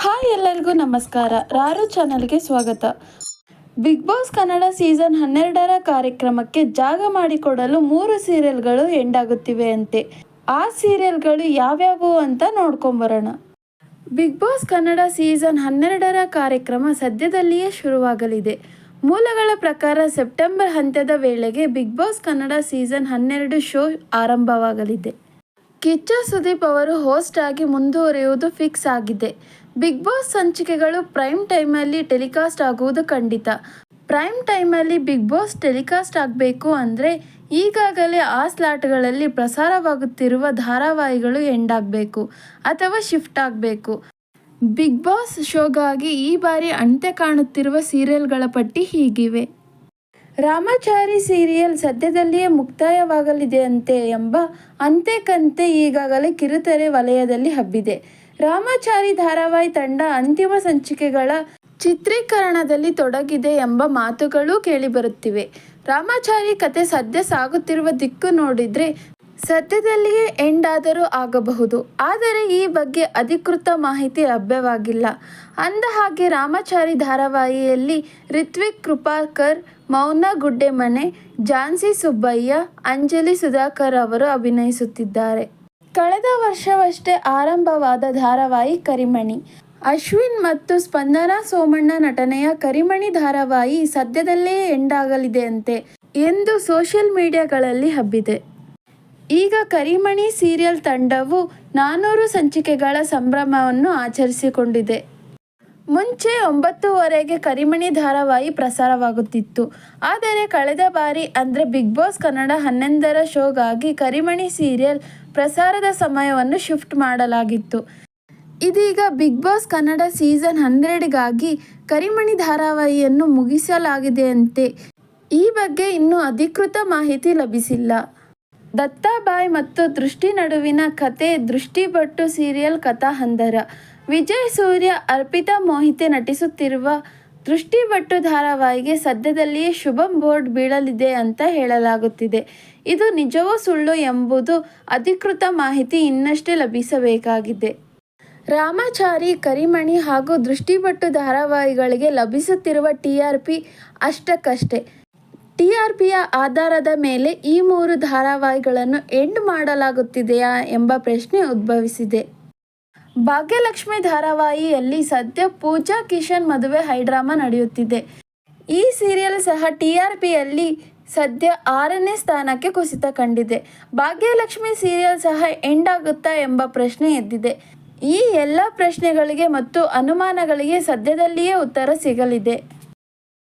Hi ಎಲ್ಲರಿಗೂ ನಮಸ್ಕಾರ. ರಾರು ಚಾನಲ್ಗೆ ಸ್ವಾಗತ. ಬಿಗ್ ಬಾಸ್ ಕನ್ನಡ ಸೀಸನ್ ಹನ್ನೆರಡರ ಕಾರ್ಯಕ್ರಮಕ್ಕೆ ಜಾಗ ಮಾಡಿಕೊಡಲು ಮೂರು ಸೀರಿಯಲ್ಗಳು ಎಂಡಾಗುತ್ತಿವೆ ಅಂತೆ. ಆ ಸೀರಿಯಲ್ಗಳು ಯಾವ್ಯಾವು ಅಂತ ನೋಡ್ಕೊಂಬರೋಣ. ಬಿಗ್ ಬಾಸ್ ಕನ್ನಡ ಸೀಸನ್ ಹನ್ನೆರಡರ ಕಾರ್ಯಕ್ರಮ ಸದ್ಯದಲ್ಲಿಯೇ ಶುರುವಾಗಲಿದೆ. ಮೂಲಗಳ ಪ್ರಕಾರ ಸೆಪ್ಟೆಂಬರ್ ಅಂತ್ಯದ ವೇಳೆಗೆ ಬಿಗ್ ಬಾಸ್ ಕನ್ನಡ ಸೀಸನ್ ಹನ್ನೆರಡು ಶೋ ಆರಂಭವಾಗಲಿದೆ. ಕಿಚ್ಚ ಸುದೀಪ್ ಅವರು ಹೋಸ್ಟ್ ಆಗಿ ಮುಂದುವರಿಯುವುದು ಫಿಕ್ಸ್ ಆಗಿದೆ. ಬಿಗ್ ಬಾಸ್ ಸಂಚಿಕೆಗಳು ಪ್ರೈಮ್ ಟೈಮಲ್ಲಿ ಟೆಲಿಕಾಸ್ಟ್ ಆಗುವುದು ಖಂಡಿತ. ಪ್ರೈಮ್ ಟೈಮಲ್ಲಿ ಬಿಗ್ ಬಾಸ್ ಟೆಲಿಕಾಸ್ಟ್ ಆಗಬೇಕು ಅಂದರೆ ಈಗಾಗಲೇ ಆ ಸ್ಲಾಟ್ಗಳಲ್ಲಿ ಪ್ರಸಾರವಾಗುತ್ತಿರುವ ಧಾರಾವಾಹಿಗಳು ಎಂಡ್ ಆಗಬೇಕು ಅಥವಾ ಶಿಫ್ಟ್ ಆಗಬೇಕು. ಬಿಗ್ ಬಾಸ್ ಶೋಗಾಗಿ ಈ ಬಾರಿ ಅಂತ್ಯ ಕಾಣುತ್ತಿರುವ ಸೀರಿಯಲ್ಗಳ ಪಟ್ಟಿ ಹೀಗಿವೆ. ರಾಮಾಚಾರಿ ಸೀರಿಯಲ್ ಸದ್ಯದಲ್ಲಿಯೇ ಮುಕ್ತಾಯವಾಗಲಿದೆಯಂತೆ ಎಂಬ ಅಂತೆಕಂತೆ ಈಗಾಗಲೇ ಕಿರುತೆರೆ ವಲಯದಲ್ಲಿ ಹಬ್ಬಿದೆ. ರಾಮಾಚಾರಿ ಧಾರಾವಾಹಿ ತಂಡ ಅಂತಿಮ ಸಂಚಿಕೆಗಳ ಚಿತ್ರೀಕರಣದಲ್ಲಿ ತೊಡಗಿದೆ ಎಂಬ ಮಾತುಗಳೂ ಕೇಳಿಬರುತ್ತಿವೆ. ರಾಮಾಚಾರಿ ಕತೆ ಸದ್ಯ ಸಾಗುತ್ತಿರುವ ದಿಕ್ಕು ನೋಡಿದ್ರೆ ಸದ್ಯದಲ್ಲಿಯೇ ಎಂಡ್ ಆದರೂ ಆಗಬಹುದು. ಆದರೆ ಈ ಬಗ್ಗೆ ಅಧಿಕೃತ ಮಾಹಿತಿ ಲಭ್ಯವಾಗಿಲ್ಲ. ಅಂದ ಹಾಗೆ ರಾಮಾಚಾರಿ ಧಾರಾವಾಹಿಯಲ್ಲಿ ರಿತ್ವಿಕ್ ಕೃಪಾಕರ್, ಮೌನ ಗುಡ್ಡೆಮನೆ ಝಾನ್ಸಿ ಸುಬ್ಬಯ್ಯ, ಅಂಜಲಿ ಸುಧಾಕರ್ ಅವರು ಅಭಿನಯಿಸುತ್ತಿದ್ದಾರೆ. ಕಳೆದ ವರ್ಷವಷ್ಟೇ ಆರಂಭವಾದ ಧಾರಾವಾಹಿ ಕರಿಮಣಿ. ಅಶ್ವಿನ್ ಮತ್ತು ಸ್ಪಂದನಾ ಸೋಮಣ್ಣ ನಟನೆಯ ಕರಿಮಣಿ ಧಾರಾವಾಹಿ ಸದ್ಯದಲ್ಲೇ ಎಂಡಾಗಲಿದೆಯಂತೆ ಎಂದು ಸೋಷಿಯಲ್ ಮೀಡಿಯಾಗಳಲ್ಲಿ ಹಬ್ಬಿದೆ. ಈಗ ಕರಿಮಣಿ ಸೀರಿಯಲ್ ತಂಡವು ನಾನ್ನೂರು ಸಂಚಿಕೆಗಳ ಸಂಭ್ರಮವನ್ನು ಆಚರಿಸಿಕೊಂಡಿದೆ. ಮುಂಚೆ ಒಂಬತ್ತುವರೆಗೆ ಕರಿಮಣಿ ಧಾರಾವಾಹಿ ಪ್ರಸಾರವಾಗುತ್ತಿತ್ತು. ಆದರೆ ಕಳೆದ ಬಾರಿ, ಅಂದರೆ ಬಿಗ್ ಬಾಸ್ ಕನ್ನಡ ಹನ್ನೊಂದರ ಶೋಗಾಗಿ ಕರಿಮಣಿ ಸೀರಿಯಲ್ ಪ್ರಸಾರದ ಸಮಯವನ್ನು ಶಿಫ್ಟ್ ಮಾಡಲಾಗಿತ್ತು. ಇದೀಗ ಬಿಗ್ ಬಾಸ್ ಕನ್ನಡ ಸೀಸನ್ ಹನ್ನೆರಡಿಗಾಗಿ ಕರಿಮಣಿ ಧಾರಾವಾಹಿಯನ್ನು ಮುಗಿಸಲಾಗಿದೆಯಂತೆ. ಈ ಬಗ್ಗೆ ಇನ್ನೂ ಅಧಿಕೃತ ಮಾಹಿತಿ ಲಭಿಸಿಲ್ಲ. ದತ್ತಾಬಾಯ್ ಮತ್ತು ದೃಷ್ಟಿ ನಡುವಿನ ಕತೆ ದೃಷ್ಟಿಬಟ್ಟು ಸೀರಿಯಲ್ ಕಥಾಹಂದರ. ವಿಜಯ್ ಸೂರ್ಯ ಅರ್ಪಿತಾ ಮೋಹಿತೆ ನಟಿಸುತ್ತಿರುವ ದೃಷ್ಟಿಬಟ್ಟು ಧಾರಾವಾಹಿಗೆ ಸದ್ಯದಲ್ಲಿಯೇ ಶುಭಂ ಬೋರ್ಡ್ ಬೀಳಲಿದೆ ಅಂತ ಹೇಳಲಾಗುತ್ತಿದೆ. ಇದು ನಿಜವೋ ಸುಳ್ಳು ಎಂಬುದು ಅಧಿಕೃತ ಮಾಹಿತಿ ಇನ್ನಷ್ಟೇ ಲಭಿಸಬೇಕಾಗಿದೆ. ರಾಮಾಚಾರಿ, ಕರಿಮಣಿ ಹಾಗೂ ದೃಷ್ಟಿಬಟ್ಟು ಧಾರಾವಾಹಿಗಳಿಗೆ ಲಭಿಸುತ್ತಿರುವ ಟಿ ಆರ್ ಪಿ ಅಷ್ಟಕ್ಕಷ್ಟೇ. ಟಿ ಆಧಾರದ ಮೇಲೆ ಈ ಮೂರು ಧಾರಾವಾಹಿಗಳನ್ನು ಎಂಡ್ ಮಾಡಲಾಗುತ್ತಿದೆಯಾ ಎಂಬ ಪ್ರಶ್ನೆ ಉದ್ಭವಿಸಿದೆ. ಭಾಗ್ಯಲಕ್ಷ್ಮಿ ಧಾರಾವಾಹಿಯಲ್ಲಿ ಸದ್ಯ ಪೂಜಾ ಕಿಶನ್ ಮದುವೆ ಹೈಡ್ರಾಮಾ ನಡೆಯುತ್ತಿದೆ. ಈ ಸೀರಿಯಲ್ ಸಹ ಟಿ ಆರ್ ಸದ್ಯ ಆರನೇ ಸ್ಥಾನಕ್ಕೆ ಕುಸಿತ ಕಂಡಿದೆ. ಭಾಗ್ಯಲಕ್ಷ್ಮಿ ಸೀರಿಯಲ್ ಸಹ ಎಂಡ್ ಆಗುತ್ತಾ ಎಂಬ ಪ್ರಶ್ನೆ ಎದ್ದಿದೆ. ಈ ಎಲ್ಲ ಪ್ರಶ್ನೆಗಳಿಗೆ ಮತ್ತು ಅನುಮಾನಗಳಿಗೆ ಸದ್ಯದಲ್ಲಿಯೇ ಉತ್ತರ ಸಿಗಲಿದೆ.